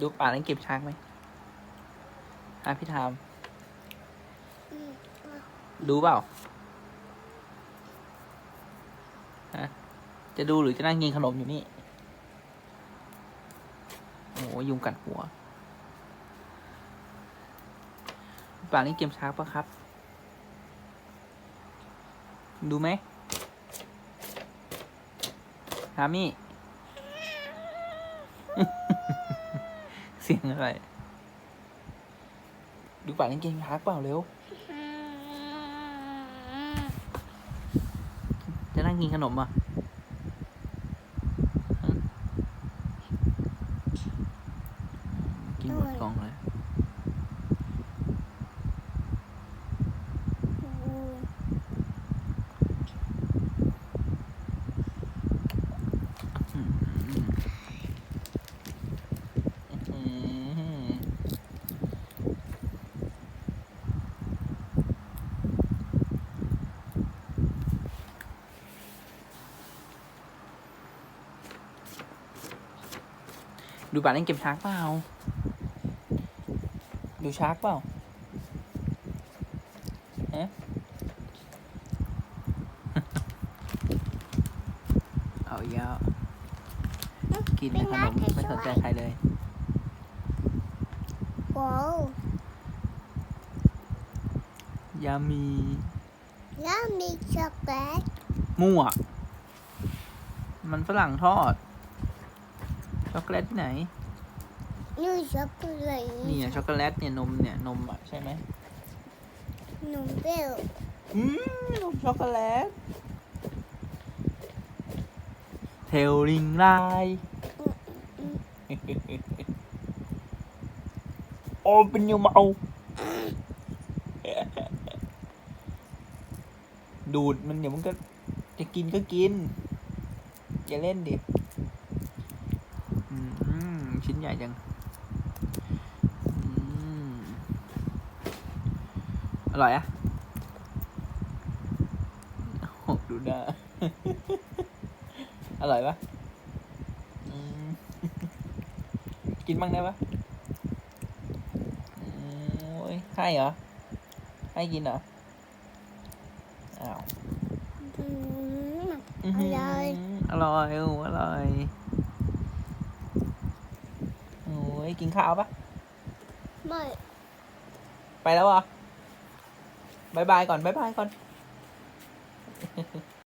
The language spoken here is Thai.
ดูป่านั้นเก็บช้างไหมฮะพี่ทามอืมเอาดูเปล่าฮะจะดูหรือจะนั่งกินขนมอยู่นี่ โอ้โหยุงกัดหัว ป่านี้เกมช้างปะครับ ดูไหมฮามี่ เสียงอะไร ดูป่านี้เกมฮักเปล่าเร็ว จะนั่งกินขนมอะฮะกินหมดกล่องเลย ดูป่าเล่นเกมชาร์กเปล่า ดูชาร์กเปล่าฮะเอาอีกแล้วกินแต่ขนมไม่สนใจใครเลยว้าวยามีแล้วมีช็อกโกแลตมั่ว มันฝรั่งทอด ช็อกโกแลตที่ไหน นี่ช็อกโกแลตนี่อะช็อกโกแลตเนี่ยนมเนี่ยนมอะใช่ไหมนมเปรี้ยวอืมนมช็อกโกแลตเทลลิงไลโอเป็นยูเมา ดูดมันเดี๋ยวมันก็จะกินก็กิน อย่าเล่นดิอืม ชิ้นใหญ่จังอืมอร่อยอะโอ้ดูหน้าอร่อยปะอืมกินบ้างได้ปะอืมโอ้ยให้เหรอ ให้กินเหรอ อ้าวอืมอื้อหือร่อยอร่อยโอ้อร่อย โอ้ยกินข้าวปะไม่ไปแล้วเหรอะบายบายก่อนบายบายก่อน